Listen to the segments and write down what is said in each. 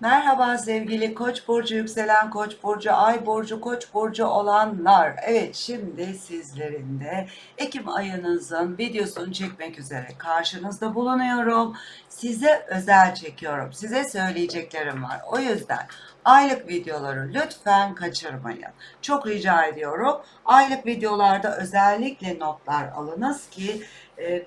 Merhaba sevgili Koç burcu yükselen Koç burcu Ay burcu Koç burcu olanlar. Evet şimdi sizlerin de Ekim ayınızın videosunu çekmek üzere karşınızda bulunuyorum. Size özel çekiyorum. Size söyleyeceklerim var. O yüzden aylık videoları lütfen kaçırmayın. Çok rica ediyorum. Aylık videolarda özellikle notlar alınız ki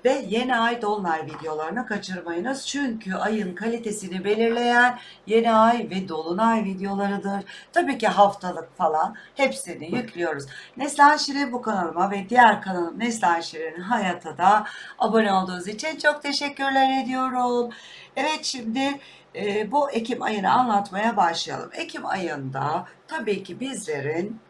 ve yeni ay dolunay videolarını kaçırmayınız. Çünkü ayın kalitesini belirleyen yeni ay ve dolunay videolarıdır. Tabii ki haftalık falan hepsini yüklüyoruz. Neslihan Şirin bu kanalıma ve diğer kanalım Neslihan Şirin Hayat'a da abone olduğunuz için çok teşekkürler ediyorum. Evet şimdi e, bu Ekim ayını anlatmaya başlayalım. Ekim ayında tabii ki bizlerin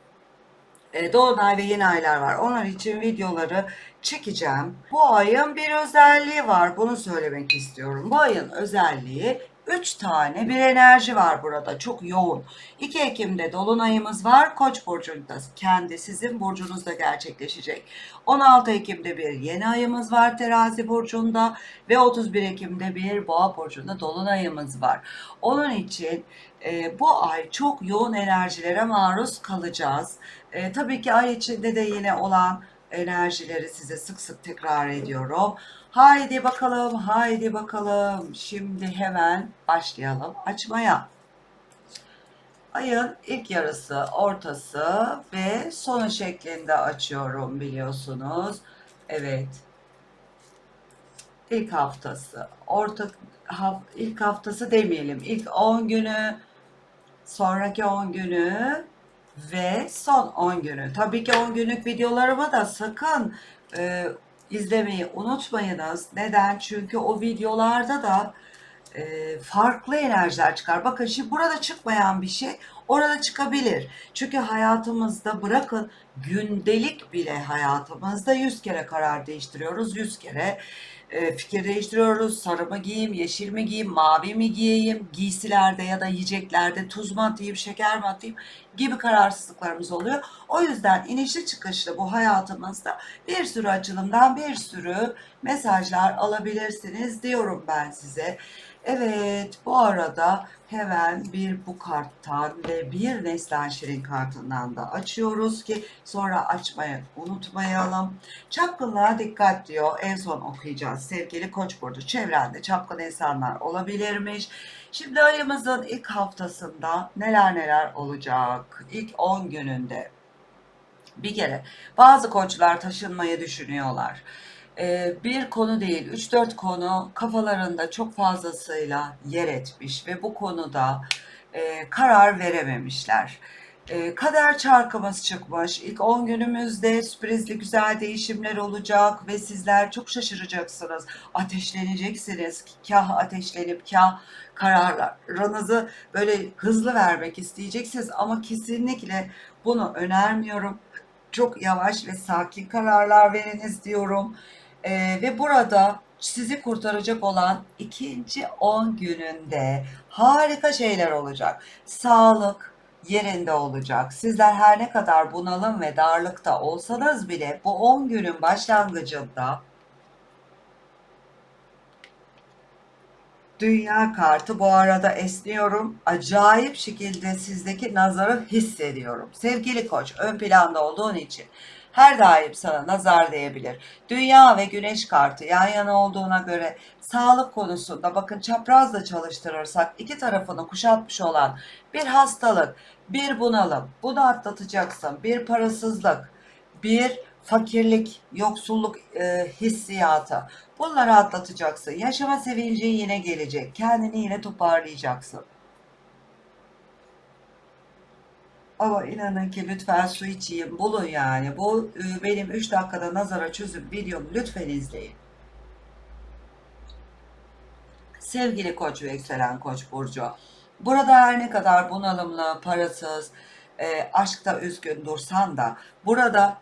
e, Dolunay ve yeni aylar var. Onlar için videoları çekeceğim. Bu ayın bir özelliği var. Bunu söylemek istiyorum. Bu ayın özelliği 3 tane bir enerji var burada. Çok yoğun. 2 Ekim'de Dolunayımız var. Koç burcunda kendi sizin burcunuzda gerçekleşecek. 16 Ekim'de bir yeni ayımız var Terazi burcunda ve 31 Ekim'de bir Boğa burcunda Dolunayımız var. Onun için e, bu ay çok yoğun enerjilere maruz kalacağız. E, tabii ki ay içinde de yine olan enerjileri size sık sık tekrar ediyorum. Haydi bakalım, haydi bakalım. Şimdi hemen başlayalım açmaya. Ayın ilk yarısı, ortası ve sonu şeklinde açıyorum biliyorsunuz. Evet. İlk haftası, orta ilk haftası demeyelim. İlk 10 günü, sonraki 10 günü ve son 10 günü. Tabii ki 10 günlük videolarımı da sakın e, izlemeyi unutmayınız. Neden? Çünkü o videolarda da e, farklı enerjiler çıkar. Bakın şimdi burada çıkmayan bir şey orada çıkabilir. Çünkü hayatımızda bırakın gündelik bile hayatımızda 100 kere karar değiştiriyoruz. 100 kere e, fikir değiştiriyoruz. Sarı mı giyeyim, yeşil mi giyeyim, mavi mi giyeyim, giysilerde ya da yiyeceklerde tuz mu atayım, şeker mi atayım gibi kararsızlıklarımız oluyor. O yüzden inişli çıkışlı bu hayatımızda bir sürü açılımdan bir sürü mesajlar alabilirsiniz diyorum ben size. Evet bu arada hemen bir bu karttan ve bir Neslihan Şirin kartından da açıyoruz ki sonra açmayı unutmayalım. Çapkınlığa dikkat diyor. En son okuyacağız. Sevgili Koç burcu çevrende çapkın insanlar olabilirmiş. Şimdi ayımızın ilk haftasında neler neler olacak? İlk 10 gününde. Bir kere bazı koçlar taşınmayı düşünüyorlar. Ee, bir konu değil, 3-4 konu kafalarında çok fazlasıyla yer etmiş ve bu konuda e, karar verememişler. E, kader çarkımız çıkmış. İlk 10 günümüzde sürprizli güzel değişimler olacak ve sizler çok şaşıracaksınız. Ateşleneceksiniz. Kah ateşlenip kah kararlarınızı böyle hızlı vermek isteyeceksiniz ama kesinlikle bunu önermiyorum. Çok yavaş ve sakin kararlar veriniz diyorum. Ee, ve burada sizi kurtaracak olan ikinci 10 gününde harika şeyler olacak. Sağlık yerinde olacak. Sizler her ne kadar bunalım ve darlıkta olsanız bile bu 10 günün başlangıcında Dünya kartı bu arada esniyorum. Acayip şekilde sizdeki nazarı hissediyorum. Sevgili koç ön planda olduğun için her daim sana nazar değebilir. Dünya ve güneş kartı yan yana olduğuna göre sağlık konusunda bakın çaprazla çalıştırırsak iki tarafını kuşatmış olan bir hastalık, bir bunalım, bunu atlatacaksın. Bir parasızlık, bir fakirlik, yoksulluk e, hissiyatı. Bunları atlatacaksın. Yaşama sevinci yine gelecek. Kendini yine toparlayacaksın. Ama inanın ki lütfen su içeyim, bulun yani. Bu e, benim 3 dakikada nazara çözüm videomu lütfen izleyin. Sevgili koç ve yükselen koç burcu. Burada her ne kadar bunalımlı, parasız, e, aşkta üzgün dursan da burada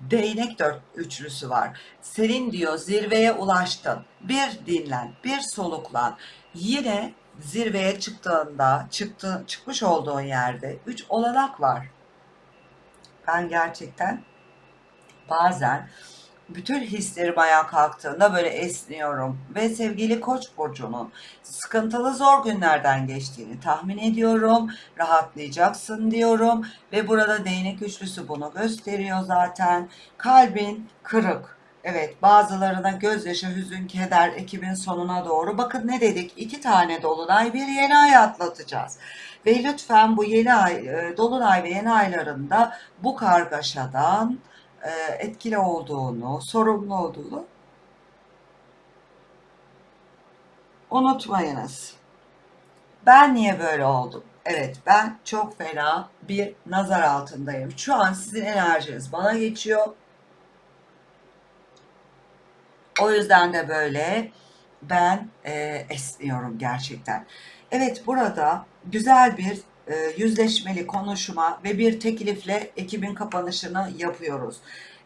değnek dört üçlüsü var. Senin diyor zirveye ulaştın. Bir dinlen, bir soluklan. Yine zirveye çıktığında, çıktı, çıkmış olduğun yerde üç olanak var. Ben gerçekten bazen bütün hislerim ayağa kalktığında böyle esniyorum ve sevgili Koç burcunun sıkıntılı zor günlerden geçtiğini tahmin ediyorum. Rahatlayacaksın diyorum ve burada değnek üçlüsü bunu gösteriyor zaten. Kalbin kırık. Evet bazılarına gözyaşı, hüzün, keder ekibin sonuna doğru. Bakın ne dedik? İki tane dolunay bir yeni ay atlatacağız. Ve lütfen bu yeni ay, e, dolunay ve yeni aylarında bu kargaşadan e, etkili olduğunu, sorumlu olduğunu unutmayınız. Ben niye böyle oldum? Evet ben çok fena bir nazar altındayım. Şu an sizin enerjiniz bana geçiyor. O yüzden de böyle ben e, esniyorum gerçekten. Evet burada güzel bir e, yüzleşmeli konuşma ve bir teklifle ekibin kapanışını yapıyoruz.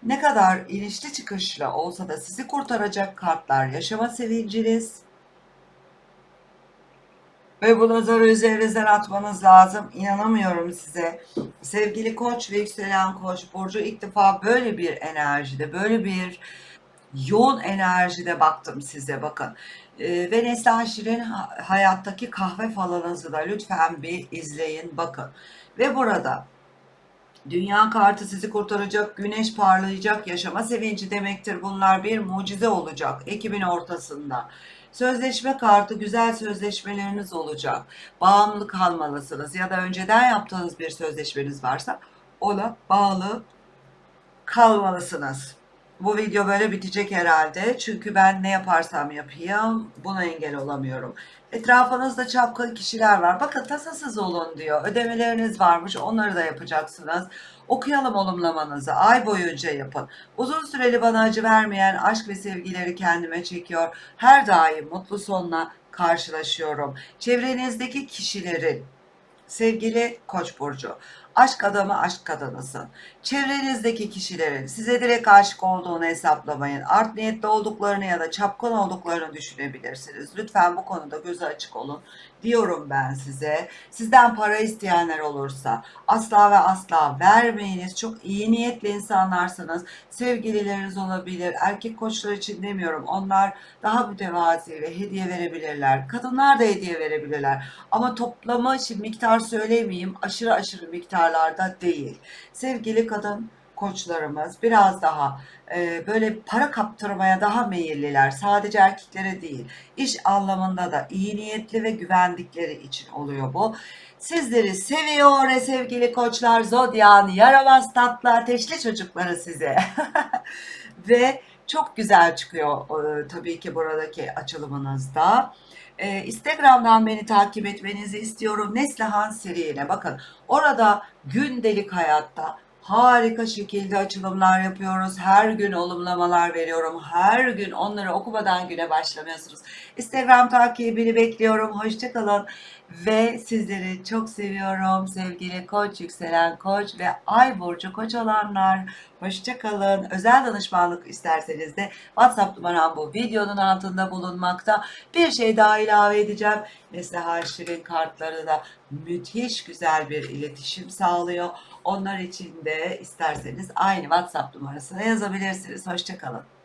Ne kadar inişli çıkışlı olsa da sizi kurtaracak kartlar yaşama sevinciniz. Ve bu nazarı üzerinizden atmanız lazım. İnanamıyorum size. Sevgili koç ve yükselen koç Burcu ilk defa böyle bir enerjide, böyle bir yoğun enerjide baktım size bakın. Ee, ve Neslihan Şirin ha- hayattaki kahve falanızı da lütfen bir izleyin bakın. Ve burada dünya kartı sizi kurtaracak, güneş parlayacak, yaşama sevinci demektir. Bunlar bir mucize olacak ekibin ortasında. Sözleşme kartı güzel sözleşmeleriniz olacak. Bağımlı kalmalısınız ya da önceden yaptığınız bir sözleşmeniz varsa ona bağlı kalmalısınız. Bu video böyle bitecek herhalde. Çünkü ben ne yaparsam yapayım buna engel olamıyorum. Etrafınızda çapkın kişiler var. Bakın tasasız olun diyor. Ödemeleriniz varmış. Onları da yapacaksınız. Okuyalım olumlamanızı. Ay boyunca yapın. Uzun süreli bana acı vermeyen aşk ve sevgileri kendime çekiyor. Her daim mutlu sonla karşılaşıyorum. Çevrenizdeki kişilerin Sevgili Koç burcu, aşk adamı aşk kadınısın. Çevrenizdeki kişilerin size direkt aşık olduğunu hesaplamayın. Art niyetli olduklarını ya da çapkın olduklarını düşünebilirsiniz. Lütfen bu konuda gözü açık olun diyorum ben size. Sizden para isteyenler olursa asla ve asla vermeyiniz. Çok iyi niyetli insanlarsınız. Sevgilileriniz olabilir. Erkek koçlar için demiyorum. Onlar daha mütevazi ve hediye verebilirler. Kadınlar da hediye verebilirler. Ama toplama için miktar söylemeyeyim. Aşırı aşırı miktarlarda değil. Sevgili kadın koçlarımız biraz daha e, böyle para kaptırmaya daha meyilliler. Sadece erkeklere değil. İş anlamında da iyi niyetli ve güvendikleri için oluyor bu. Sizleri seviyor ve sevgili koçlar zodyan yaramaz tatlı ateşli çocukları size. ve çok güzel çıkıyor e, tabii ki buradaki açılımınızda. E, Instagram'dan beni takip etmenizi istiyorum. Neslihan seriyle bakın orada gündelik hayatta harika şekilde açılımlar yapıyoruz. Her gün olumlamalar veriyorum. Her gün onları okumadan güne başlamıyorsunuz. Instagram takibini bekliyorum. Hoşçakalın. Ve sizleri çok seviyorum. Sevgili koç, yükselen koç ve ay burcu koç olanlar. Hoşçakalın. Özel danışmanlık isterseniz de WhatsApp numaram bu videonun altında bulunmakta. Bir şey daha ilave edeceğim. Neslihan Şirin kartları da müthiş güzel bir iletişim sağlıyor. Onlar için de isterseniz aynı WhatsApp numarasına yazabilirsiniz. Hoşçakalın.